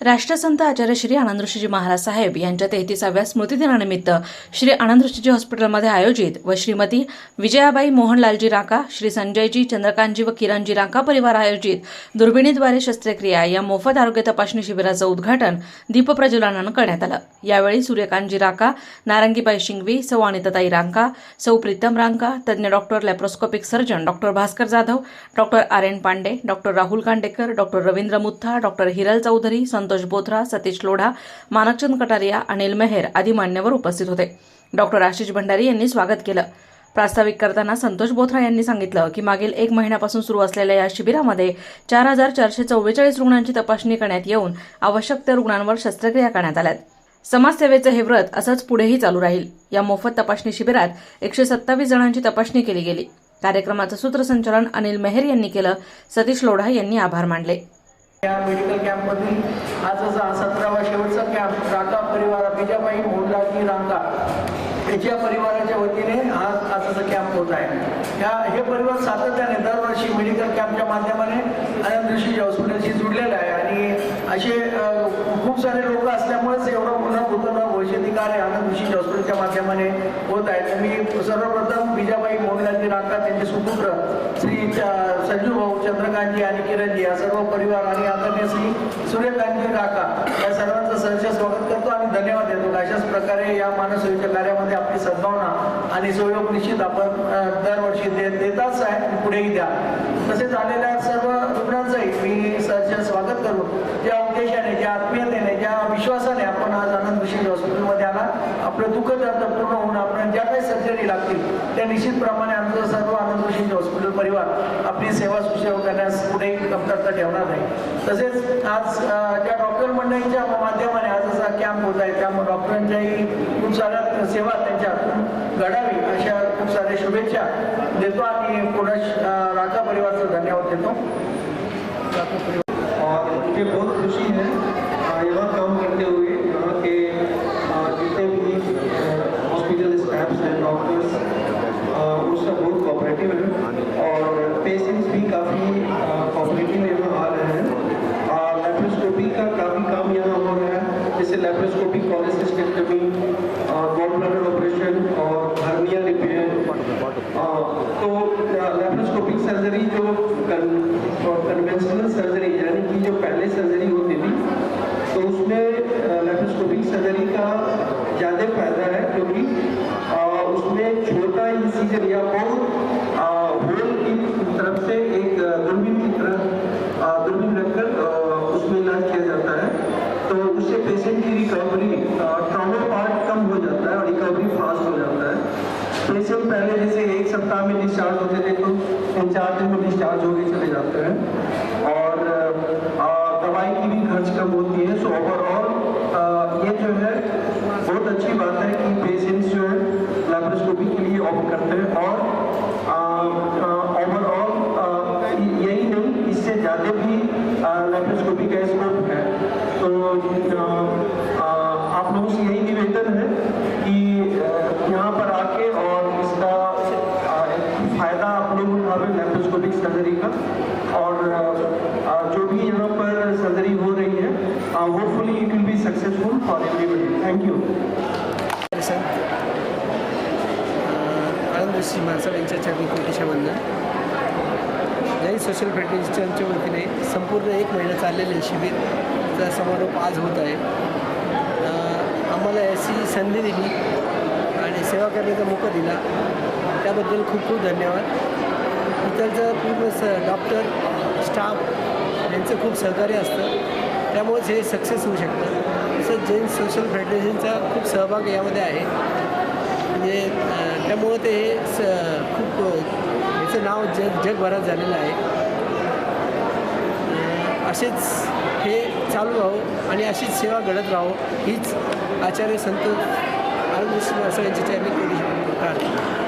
राष्ट्रसंत आचार्य श्री आनंदऋषीजी महाराज साहेब यांच्या तेहतीसाव्या स्मृतिदिनानिमित्त श्री आनंदऋषीजी हॉस्पिटलमध्ये आयोजित व श्रीमती विजयाबाई मोहनलालजी राका श्री संजयजी चंद्रकांतजी व किरणजी राका परिवार आयोजित दुर्बिणीद्वारे शस्त्रक्रिया या मोफत आरोग्य तपासणी शिबिराचं उद्घाटन दीपप्रज्वलनानं करण्यात आलं. यावेळी सूर्यकांतजी राका नारंगीबाई शिंगवी सौ अनिताताई रांका सौ प्रीतम रांका तज्ज्ञ doctor laparoscopic surgeon doctor Bhaskar Jadhav doctor R N Pande doctor Rahul Kandekar doctor Ravindra Mutha doctor Hiral Chaudhari Santosh Bothra Satish Lodha Manakchand Kataria Anil Mehar आदी मान्यवर उपस्थित होते. डॉक्टर आशिष भंडारी यांनी स्वागत केलं. प्रास्ताविक करताना संतोष बोथरा यांनी सांगितलं की मागील एक महिन्यापासून सुरू असलेल्या या शिबिरामध्ये चार हजार चारशे चव्वेचाळीस रुग्णांची तपासणी करण्यात येऊन आवश्यक त्या रुग्णांवर शस्त्रक्रिया करण्यात आल्यात. समाजसेवेचं हे व्रत असंच पुढेही चालू राहील. या मोफत तपासणी शिबिरात एकशे सत्तावीस जणांची तपासणी केली गेली. कार्यक्रमाचं सूत्रसंचालन अनिल मेहर यांनी केलं. सतीश लोढा यांनी आभार मानले. या मेडिकल कॅम्पमधील आजचा हा सतरावा शेवटचा कॅम्प रांगा परिवार बिजाबाई मोहनलालजी रांगा याच्या परिवाराच्या वतीने आज आजचा कॅम्प होत आहे. या हे परिवार सातत्याने दरवर्षी मेडिकल कॅम्पच्या माध्यमाने आनंद ऋषी हॉस्पिटलशी जुडलेलं आहे. आणि असे खूप सारे लोक असल्यामुळेच एवढं पुन्हा नूतन औषधी कार्य माध्यमाने होत आहेत मी सर्वप्रथम विजाबाई मोहनलालजी राका त्यांचे सुपुत्र श्री संजू भाऊ चंद्रकांतजी आणि किरणजी या सर्व परिवार आणि आदरणीय श्री सूर्यकांतजी राका या सर्वांचं सहर्ष स्वागत करतो आणि धन्यवाद देतो. अशाच प्रकारे या मानसोयीच्या कार्यामध्ये आपली सद्भावना आणि सहयोग निश्चित आपण दरवर्षी दे देताच आहे पुढेही द्या. तसेच आलेल्या सर्व रुग्णांचंही मी सहर्ष स्वागत करून ज्या उद्देशाने ज्या आत्मीयतेने ज्या विश्वासाने आपण आज आनंद विशेष त्याला आपलं दुःख जातं पूर्ण होऊन आपण ज्या काही सर्जरी लागतील त्या निश्चितप्रमाणे आमचं सर्व आनंद विशेष हॉस्पिटल परिवार आपली सेवा सुसेवा करण्यास पुढे कमतरता ठेवणार नाही. तसेच आज ज्या डॉक्टर मंडळींच्या माध्यमाने आज असा कॅम्प होत आहे त्यामुळे डॉक्टरांच्याही खूप साऱ्या सेवा त्यांच्या हातून घडावी अशा खूप साऱ्या शुभेच्छा देतो आणि पुन्हा राजा परिवारचं परिवारचा धन्यवाद देतो. परिवार और बहुत खुशी है। पहले सर्जरी होती थी तो उसमें लेप्रोस्कोपिक सर्जरी का ज़्यादा फ़ायदा है क्योंकि उसमें छोटा इंसीजन या बहुत होल की तरफ़ से एक दूरबीन की दूरबीन रखकर उसमें इलाज किया जाता है। तो उससे पेशेंट की रिकवरी ट्रॉमा पार्ट कम हो जाता है और रिकवरी फास्ट हो जाता है। पेशेंट पहले जैसे एक सप्ताह में डिस्चार्ज होते थे तो तीन चार दिन में डिस्चार्ज होके चले जाते हैं। और अ, दवाई की भी खर्च कम होती है सो ओवरऑल ये जो है, बहुत अच्छी बात है कि पेशेंट्स जो है लेप्रोस्कोपी के लिए ऑप्ट करते हैं और ओवरऑल यही नहीं, इससे ज़्यादा भी लेप्रोस्कोपी लोग आप लोग उठावे सर्जरी का। और जो भी यहाँ पर सर्जरी हो रही है hopefully it will be successful for everybody thank you sir Anand Shri माणसाळ यांच्या चरणी कोटीच्या वंदन जैन सोशल फेडरेशनच्या वतीने संपूर्ण एक महिना चाललेले शिबिरचा समारोप आज होत आहे. आम्हाला अशी संधी दिली आणि सेवा करण्याचा मोका दिला. त्याबद्दल खूप खूप धन्यवाद. इथलचं पूर्ण स डॉक्टर स्टाफ यांचं खूप सहकार्य असतं. त्यामुळेच हे सक्सेस होऊ शकतं. तसंच जैन सोशल फेडरेशनचा खूप सहभाग यामध्ये आहे. म्हणजे त्यामुळं ते हे स खूप याचं नाव जग जगभरात झालेलं आहे. असेच हे चालू राहो आणि अशीच सेवा घडत राहो हीच आचार्य संत आनंद असं यांची चॅनल केली प्रार्थना